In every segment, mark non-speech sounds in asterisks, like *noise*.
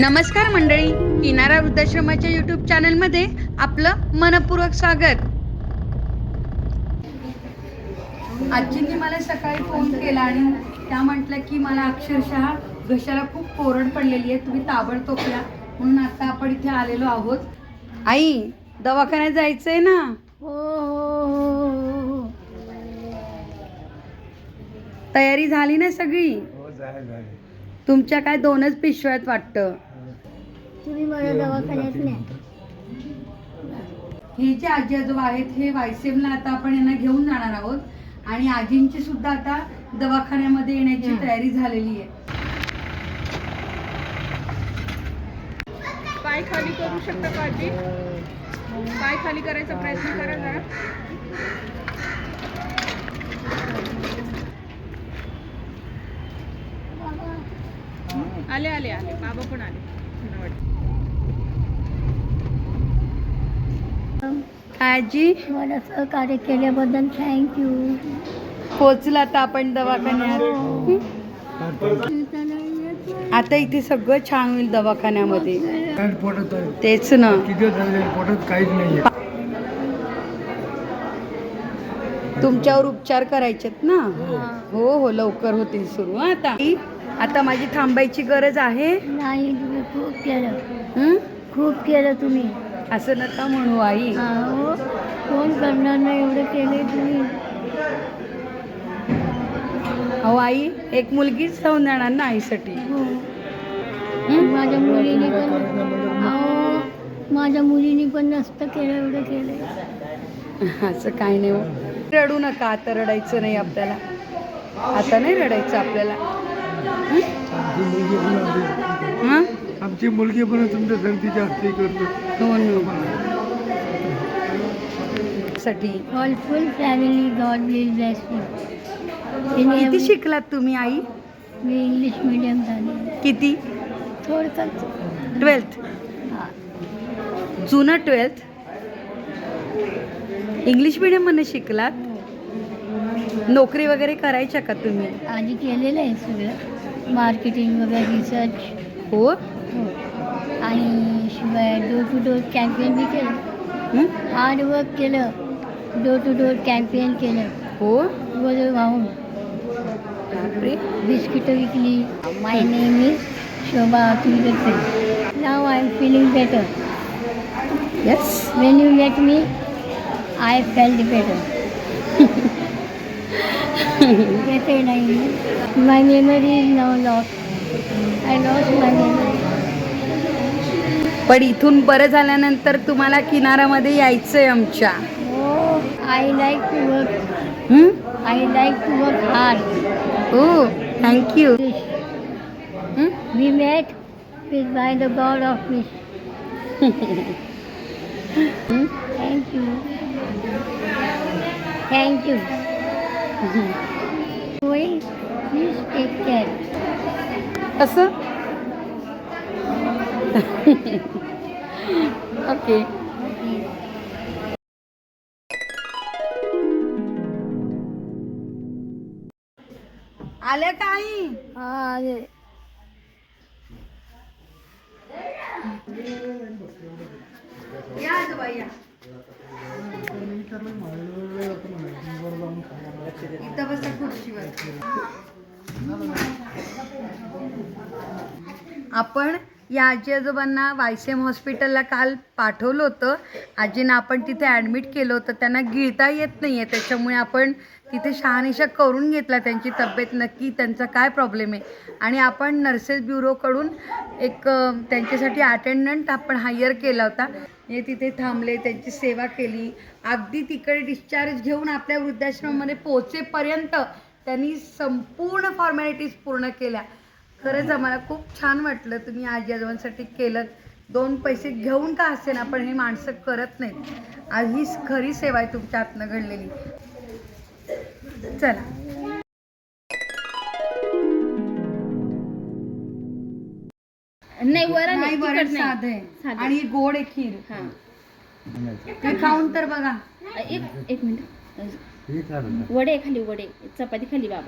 नमस्कार मंडळी किनारा वृद्धाश्रमाच्या युट्यूब चॅनलमध्ये आपलं मनपूर्वक स्वागत. आजींनी मला सकाळी फोन केला आणि त्या म्हटल्या की मला अक्षरशः घशाला खूप कोरड पडलेली आहे तुम्ही ताबडतोब या. म्हणून आता आपण इथे आलेलो आहोत. आई दवाखान्यात जायचंय ना? हो हो हो. तयारी झाली ना सगळी? हो तुमच्या काय दोनच पिशव्यात वाटतं. तुम्ही मला दवाखान्यात न्या. हे जे आजी आजोबा आहेत हे वायसेमला आता आपण यांना घेऊन जाणार आहोत. आणि आजींची सुद्धा आता दवाखान्यामध्ये येण्याची. तयारी झालेली आहे. पाय खाली करू शकता का आजी? पाय खाली करायचा प्रयत्न करा जरा. आले आले आले. बाबा पण आले. धन्यवाद. आजी. मला सहकार्य केल्याबद्दल थँक्यू पोचला आता आपण दवाखान्यात. आता इथे सगळं छान होईल दवाखान्यामध्ये. तेच ना. पोटात काहीच नाही तुमच्यावर उपचार करायचेत ना? हो हो लवकर होतील सुरू. आता? आता माझी थांबायची गरज आहे. नाही खूप केलं? खूप केलं तुम्ही. असं नका म्हणू आई. हो कोण करणार नाही एवढं केलंय तुम्ही? अहो आई एक मुलगीच राहून जाणार ना आईसाठी. हो. माझ्या मुलीने पण अहो माझ्या मुलीने पण नसतं केलं एवढं केलंय असं काही नाही हो. रडू नका आता रडायचं नाही आपल्याला. आता नाही रडायचं आपल्याला. हं? आमची मुलगी पण तुमच्या संगतीच्या हस्ते करतो. हो no. साठी. All full family God will bless किती शिकलात तुम्ही आई? मी इंग्लिश मिडियम झाले. किती? थोडकंच ट्वेल्थ हा. जुनं ट्वेल्थ इंग्लिश मिडियममध्ये शिकलात? नोकरी वगैरे करायच्या का तुम्ही? आधी केलेलं आहे सगळं. मार्केटिंग वगैरे रिसर्च हो हो? आणि शिवाय डोर टू डोर कॅम्पेन बी केलं हं? हार्ड वर्क केलं डोर टू डोर कॅम्पेन केलं हो वजन वाहून बापरे बिस्किटं विकली माय नेम इज शोभा तुमचं नाव I am feeling better yes when you let me I felt better येते नाही my memory is now loss I loss my memory पण इथून बरं झाल्यानंतर तुम्हाला किनारामध्ये यायचंय आमच्या हो I like to work? I like to work hard हो thank you the God of fish. Thank you. Thank you. *laughs* Going, please take care. कसं *laughs* ओके आल्या का आई? या आजोबा या इथं बसा खुर्चीवर. आपण या आजी आजोबांना वायसेम हॉस्पिटलला काल पाठवलं होतं. आजींना आपण तिथे ॲडमिट केलं होतं. त्यांना गिळता येत नाही आहे त्याच्यामुळे आपण तिथे शहानिशा करून घेतला. त्यांची तब्येत नक्की त्यांचा काय प्रॉब्लेम आहे? आणि आपण नर्सेस ब्युरोकडून एक त्यांच्यासाठी अटेंडंट आपण हायर केला होता. हे तिथे थांबले. त्यांची सेवा केली. अगदी तिकडे डिस्चार्ज घेऊन आपल्या वृद्धाश्रमामध्ये पोहोचेपर्यंत त्यांनी संपूर्ण फॉर्मॅलिटीज पूर्ण केल्या. खरंच आम्हाला खूप छान वाटलं तुम्ही आजी आजोबांसाठी केलं. दोन पैसे घेऊन का असेल आपण हे माणसं करत नाहीत. आज ही खरी सेवा आहे तुमच्या हातनं घडलेली. चला. नाही वरण नाही नाही. साधं आहे. साधं. आणि गोड आहे खीर. हा. ते खाऊन तर बघा. एक एक मिनिट. हे वडे खाली वडे. चपाती खाली बाबा.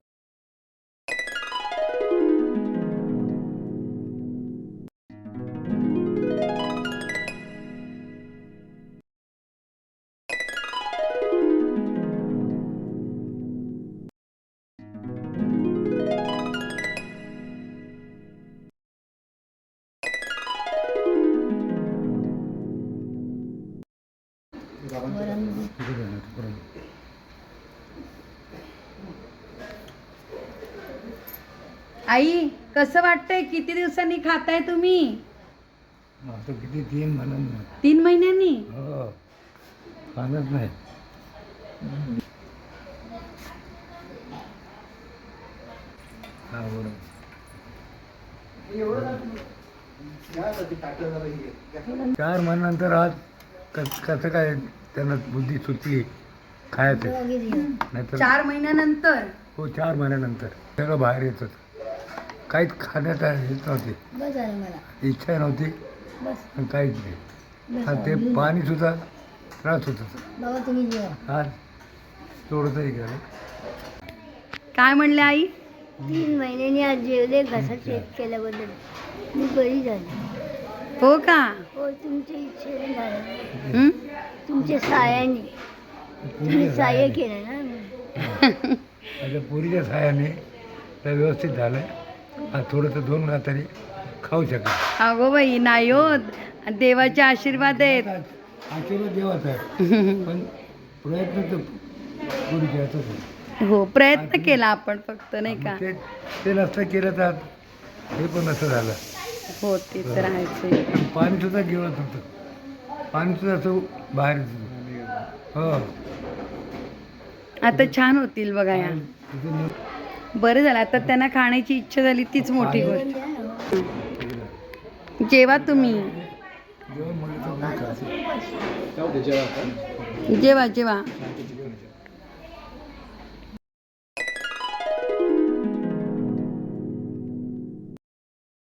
आई कसं वाटतंय? किती दिवसांनी खाताय तुम्ही? किती? तीन म्हणून तीन महिन्यांनी? हो. खाणच नाही. हा चार महिन्यानंतर आज कस कसं काय त्यांना बुद्धी सुचली खायचं. नाहीतर चार महिन्यानंतर? हो चार महिन्यानंतर. सगळं बाहेर येत होतं काहीच खाण्यात हेच नव्हती. बस झालं मला. इच्छा नव्हती. बस. आणि काहीच नाही. बस आणि ते झालं. पाणीसुद्धा त्रास होत होता. बाबा तुम्ही जेवा. आज थोडंसंही गेलं. काय म्हणले आई? तीन महिन्यांनी आज जेवले घसा चेक केल्याबद्दल. मी बरी झाली. हो का? हो तुमच्या इच्छेने झालं. हं? तुमच्या सायाने. तुम्ही सहाय्य केलं ना. *laughs* पुरीच्या सहाय्याने तर व्यवस्थित झालं. थोडंसं दोन वेळा तरी खाऊ शकतो. अगो बाई नाही हो देवाचे आशीर्वाद आहेत. आशीर्वाद देवाचा आहे. *laughs* पण प्रयत्न तर आहे. हो प्रयत्न केला आपण फक्त नाही का? ते ते नसतं केलं तर हे पण नसतं झालं. हो ते तर आहेच. पण पाणीसुद्धा गिळत होतं पाणीसुद्धा असं बाहेर येत होतं. हो. आता छान होतील बघा या. तिथे नी- बरं झालं आता त्यांना खाण्याची इच्छा झाली तीच मोठी गोष्ट. जेवा तुम्ही. जेवा जेवा